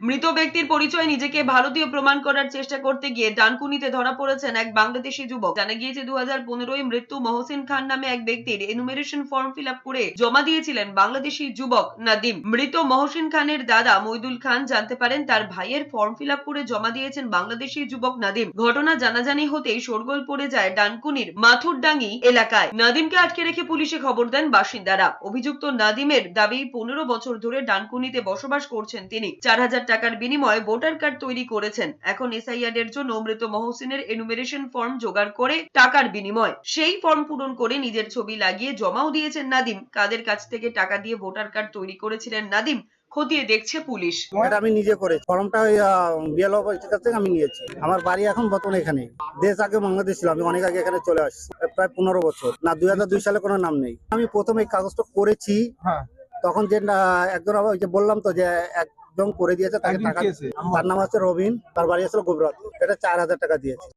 মৃত ব্যক্তির পরিচয় নিজেকে ভারতীয় প্রমাণ করার চেষ্টা করতে গিয়ে ডানকুনিতে ধরা পড়েছেন এক বাংলাদেশি যুবক। জানা গিয়েছে দু হাজার মৃত্যু মহসিন খান নামে এক ব্যক্তির এনুমেরেশন ফর্ম ফিল করে জমা দিয়েছিলেন বাংলাদেশি যুবক নাদিম। মৃত মহসিন খানের দাদা মইদুল খান জানতে পারেন, তার ভাইয়ের ফর্ম ফিল করে জমা দিয়েছেন বাংলাদেশি যুবক নাদিম। ঘটনা জানাজানি হতেই শোরগোল পড়ে যায় ডানকুনির মাথুরডাঙ্গি এলাকায়। নাদিমকে আটকে রেখে পুলিশে খবর দেন বাসিন্দারা। অভিযুক্ত নাদিমের দাবি, পনেরো বছর ধরে ডানকুনিতে বসবাস করছেন তিনি। চার হাজার টাকার বিনিময়ে ভোটার কার্ড তৈরি করেছেন। এখন এসআইআর এর জন্য মৃত মহসিনের এনুমেরেশন ফর্ম জোগাড় করে টাকার বিনিময়। সেই ফর্ম পূরণ করে নিজের ছবি লাগিয়ে জমাও দিয়েছেন নাদিম। কাদের কাছ থেকে টাকা দিয়ে ভোটার কার্ড তৈরি করেছিলেন নাদিম খতিয়ে দেখছে পুলিশ। এটা আমি নিজে করেছি। ফর্মটা ওই বিএল অফিসের কাছ থেকে আমি নিয়েছি। আমার বাড়ি এখন বর্তমানে এখানে। দেশ আগে বাংলাদেশ ছিল। আমি অনেক আগে এখানে চলে আসছি। প্রায় পনেরো বছর। না দুই হাজার দুই সালে কোনো নাম নেই। আমি প্রথমে এই কাগজটা করেছি। হ্যাঁ। তখন যে একজন ওই যে বললাম তো যে একজন করে দিয়েছে তাকে টাকা তার নাম আছে রবিন তার বাড়ি আসলে গোবরাত এটা চার হাজার টাকা দিয়েছে।